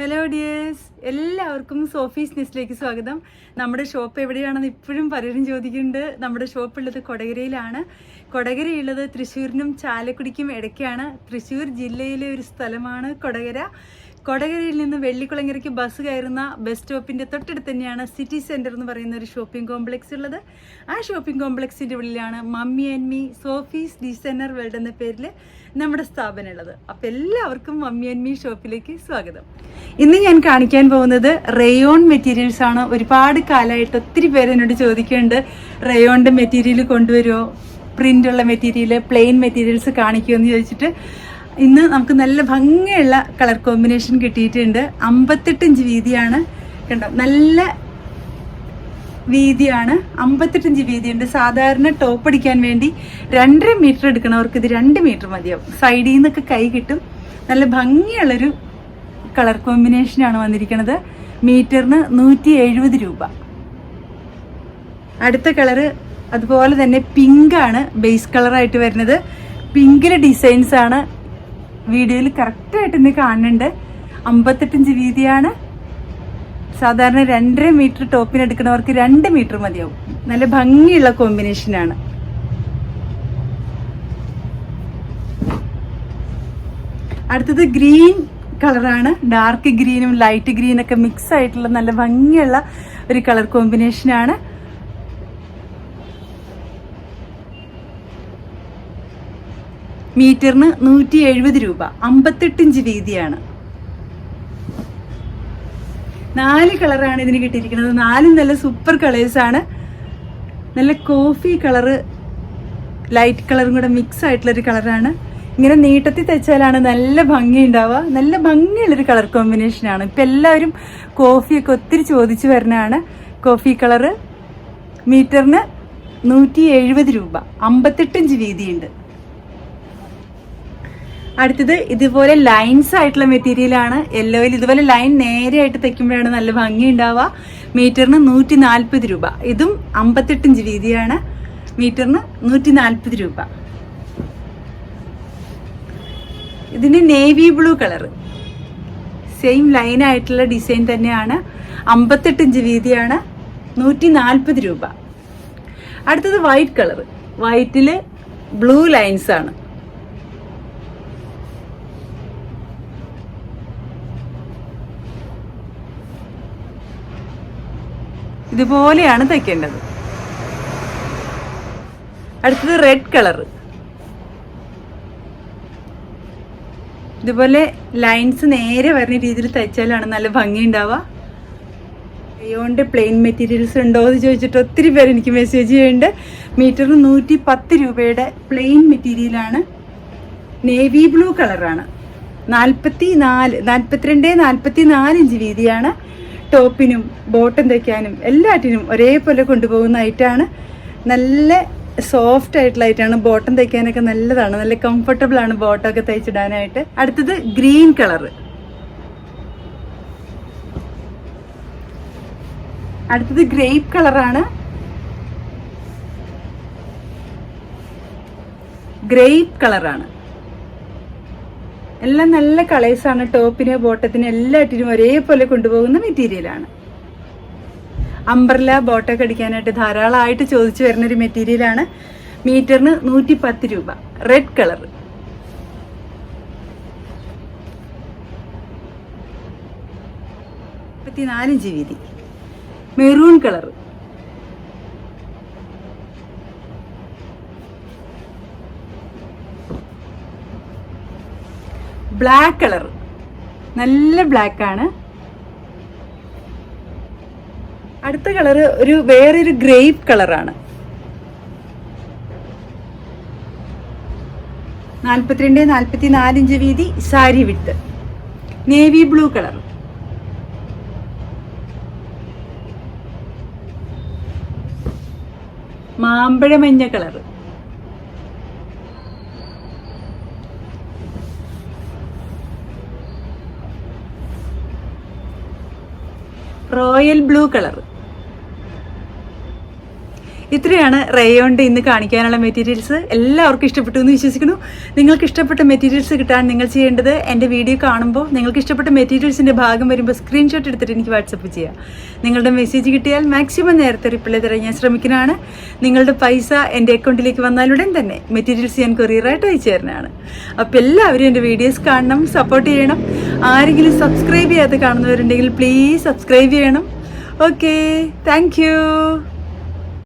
Hello dears എല്ലാവർക്കും Sophie's നെസ്റ്റിലേക്ക് സ്വാഗതം. നമ്മുടെ ഷോപ്പ് എവിടെയാണെന്ന് ഇപ്പോഴും പലരും ചോദിക്കുന്നുണ്ട്. നമ്മുടെ ഷോപ്പ് ഉള്ളത് കൊടകരയിലാണ്. കൊടകരയുള്ളത് തൃശ്ശൂരിനും ചാലക്കുടിക്കും ഇടയ്ക്കാണ്. തൃശ്ശൂർ ജില്ലയിലെ ഒരു സ്ഥലമാണ് കൊടകര. കൊടകരയിൽ നിന്ന് വെള്ളിക്കുളങ്ങരയ്ക്ക് ബസ് കയറുന്ന ബസ് സ്റ്റോപ്പിന്റെ തൊട്ടടുത്ത് തന്നെയാണ് സിറ്റി സെന്റർ എന്ന് പറയുന്ന ഒരു ഷോപ്പിംഗ് കോംപ്ലക്സ് ഉള്ളത്. ആ ഷോപ്പിംഗ് കോംപ്ലക്സിന്റെ ഉള്ളിലാണ് mummy and me Sophie's designer world എന്ന പേരിൽ നമ്മുടെ സ്ഥാപനം ഉള്ളത്. അപ്പം എല്ലാവർക്കും മമ്മി ആൻഡ് മീ ഷോപ്പിലേക്ക് സ്വാഗതം. ഇന്ന് ഞാൻ കാണിക്കാൻ പോകുന്നത് റയോൺ മെറ്റീരിയൽസ് ആണ്. ഒരുപാട് കാലമായിട്ട് ഒത്തിരി പേര് എന്നോട് ചോദിക്കുന്നുണ്ട് റയോണിന്റെ മെറ്റീരിയൽ കൊണ്ടുവരുമോ പ്രിന്റ് ഉള്ള മെറ്റീരിയൽ പ്ലെയിൻ മെറ്റീരിയൽസ് കാണിക്കുമോ എന്ന് ചോദിച്ചിട്ട് ഇന്ന് നമുക്ക് നല്ല ഭംഗിയുള്ള കളർ കോമ്പിനേഷൻ കിട്ടിയിട്ടുണ്ട്. അമ്പത്തെട്ട് ഇഞ്ച് വീതിയാണ്. കണ്ടോ നല്ല വീതിയാണ്. അമ്പത്തെട്ട് ഇഞ്ച് വീതിയുണ്ട്. സാധാരണ ടോപ്പ് അടിക്കാൻ വേണ്ടി രണ്ടര മീറ്റർ എടുക്കണവർക്ക് ഇത് രണ്ട് മീറ്റർ മതിയാവും. സൈഡിൽ നിന്നൊക്കെ കൈ കിട്ടും. നല്ല ഭംഗിയുള്ളൊരു കളർ കോമ്പിനേഷനാണ് വന്നിരിക്കുന്നത് മീറ്ററിന് നൂറ്റി എഴുപത് രൂപ. അടുത്ത കളറ് അതുപോലെ തന്നെ പിങ്കാണ്. ബേസ് കളറായിട്ട് വരുന്നത്. പിങ്കിലെ ഡിസൈൻസ് ആണ് വീഡിയോയിൽ കറക്റ്റായിട്ട് ഇന്ന് കാണുന്നുണ്ട്. അമ്പത്തെട്ടിഞ്ച് വീതിയാണ്. സാധാരണ രണ്ടര മീറ്റർ ടോപ്പിന് എടുക്കുന്നവർക്ക് രണ്ട് മീറ്റർ മതിയാവും. നല്ല ഭംഗിയുള്ള കോമ്പിനേഷനാണ് അടുത്തത് ഗ്രീൻ കളറാണ് ഡാർക്ക് ഗ്രീനും ലൈറ്റ് ഗ്രീനൊക്കെ മിക്സ് ആയിട്ടുള്ള നല്ല ഭംഗിയുള്ള ഒരു കളർ കോമ്പിനേഷനാണ് മീറ്ററിന് നൂറ്റി എഴുപത് രൂപ. അമ്പത്തെട്ട് ഇഞ്ച് വീതിയാണ്. നാല് കളറാണ് ഇതിന് കിട്ടിയിരിക്കുന്നത്. നാലും നല്ല സൂപ്പർ കളേഴ്സ് ആണ്. നല്ല കോഫി കളറ് ലൈറ്റ് കളറും കൂടെ മിക്സ് ആയിട്ടുള്ളൊരു കളറാണ് ഇങ്ങനെ നീട്ടത്തിൽ തയ്ച്ചാലാണ് നല്ല ഭംഗി ഉണ്ടാവുക. നല്ല ഭംഗിയുള്ളൊരു കളർ കോമ്പിനേഷനാണ് ഇപ്പം എല്ലാവരും കോഫിയൊക്കെ ഒത്തിരി ചോദിച്ചു വരുന്നതാണ് കോഫി കളറ് മീറ്ററിന് നൂറ്റി എഴുപത് രൂപ. അമ്പത്തെട്ട് ഇഞ്ച് വീതിയുണ്ട്. അടുത്തത് ഇതുപോലെ ലൈൻസ് ആയിട്ടുള്ള മെറ്റീരിയൽ ആണ്. യെല്ലോയിൽ ഇതുപോലെ ലൈൻ നേരെയായിട്ട് തയ്ക്കുമ്പോഴാണ് നല്ല ഭംഗി ഉണ്ടാവുക. മീറ്ററിന് നൂറ്റി നാൽപ്പത് രൂപ. ഇതും അമ്പത്തെട്ട് ഇഞ്ച് വീതിയാണ്. മീറ്ററിന് നൂറ്റി നാൽപ്പത് രൂപ. ഇതിന് navy blue colour same line ആയിട്ടുള്ള ഡിസൈൻ തന്നെയാണ്. അമ്പത്തെട്ട് ഇഞ്ച് വീതിയാണ്. നൂറ്റി നാൽപ്പത് രൂപ. അടുത്തത് വൈറ്റ് കളർ വൈറ്റിൽ ബ്ലൂ ലൈൻസ് ആണ്. ഇതുപോലെയാണ് തയ്ക്കേണ്ടത്. അടുത്തത് റെഡ് കളർ ഇതുപോലെ ലൈൻസ് നേരെ വരുന്ന രീതിയിൽ തയ്ച്ചാലാണ് നല്ല ഭംഗി ഉണ്ടാവുക അയ്യോണ്ട് പ്ലെയിൻ മെറ്റീരിയൽസ് ഉണ്ടോ എന്ന് ചോദിച്ചിട്ട് ഒത്തിരി പേര് എനിക്ക് മെസ്സേജ് ചെയ്യുന്നുണ്ട്. മീറ്ററിന് നൂറ്റി പത്ത് രൂപയുടെ പ്ലെയിൻ മെറ്റീരിയലാണ് നേവി ബ്ലൂ കളറാണ് നാൽപ്പത്തി നാല് നാൽപ്പത്തിരണ്ട് നാൽപ്പത്തി നാല് ഇഞ്ച് വീതിയാണ്. ടോപ്പിനും ബോട്ടം തയ്ക്കാനും എല്ലാറ്റിനും ഒരേപോലെ കൊണ്ടുപോകുന്ന ഐറ്റാണ് നല്ല സോഫ്റ്റ് ആയിട്ടുള്ള ഐറ്റാണ് ബോട്ടം തയ്ക്കാനൊക്കെ നല്ലതാണ്. നല്ല കംഫർട്ടബിൾ ആണ് ബോട്ടമൊക്കെ തയ്ച്ചിടാനായിട്ട് അടുത്തത് ഗ്രീൻ കളർ. അടുത്തത് ഗ്രേപ്പ് കളറാണ്. ഗ്രേപ്പ് കളറാണ്. എല്ലാം നല്ല കളേഴ്സാണ് ടോപ്പിന് ബോട്ടത്തിന് എല്ലാറ്റിനും ഒരേപോലെ കൊണ്ടുപോകുന്ന മെറ്റീരിയലാണ് അംബ്രല ബോട്ടൊക്കെ അടിക്കാനായിട്ട് ധാരാളമായിട്ട് ചോദിച്ചു വരുന്ന ഒരു മെറ്റീരിയലാണ് മീറ്ററിന് നൂറ്റി പത്ത് രൂപ റെഡ് കളർ മുപ്പത്തിനാലിഞ്ച് വീതി. മെറൂൺ കളർ ബ്ലാക്ക് കളർ നല്ല ബ്ലാക്ക് ആണ്. അടുത്ത കളർ ഒരു വേറൊരു ഗ്രേപ്പ് കളറാണ് നാൽപ്പത്തിരണ്ട് നാൽപ്പത്തി നാലിഞ്ച് വീതി സാരി വിട്ട്. നേവി ബ്ലൂ കളർ മാമ്പഴ മഞ്ഞ കളർ റോയൽ ബ്ലൂ കളർ. ഇത്രയാണ് റേയോണ്ട് ഇന്ന് കാണിക്കാനുള്ള മെറ്റീരിയൽസ്. എല്ലാവർക്കും ഇഷ്ടപ്പെട്ടു എന്ന് വിശ്വസിക്കുന്നു. നിങ്ങൾക്ക് ഇഷ്ടപ്പെട്ട മെറ്റീരിയൽസ് കിട്ടാൻ നിങ്ങൾ ചെയ്യേണ്ടത് എന്റെ വീഡിയോ കാണുമ്പോൾ നിങ്ങൾക്ക് ഇഷ്ടപ്പെട്ട മെറ്റീരിയൽസിന്റെ ഭാഗം വരുമ്പോൾ സ്ക്രീൻഷോട്ട് എടുത്തിട്ട് എനിക്ക് വാട്സപ്പ് ചെയ്യുക. നിങ്ങളുടെ മെസ്സേജ് കിട്ടിയാൽ മാക്സിമം നേരത്തെ റിപ്ലൈ തരാൻ ഞാൻ ശ്രമിക്കുന്നതാണ്. നിങ്ങളുടെ പൈസ എന്റെ അക്കൗണ്ടിലേക്ക് വന്നാലുടൻ തന്നെ മെറ്റീരിയൽസ് ഞാൻ കൊറിയറായിട്ട് അയച്ചു തരുന്നതാണ്. അപ്പോൾ എല്ലാവരും എന്റെ വീഡിയോസ് കാണണം സപ്പോർട്ട് ചെയ്യണം. ആരെങ്കിലും സബ്സ്ക്രൈബ് ചെയ്യാതെ കാണുന്നവരുണ്ടെങ്കിൽ പ്ലീസ് സബ്സ്ക്രൈബ് ചെയ്യണം. Okay thank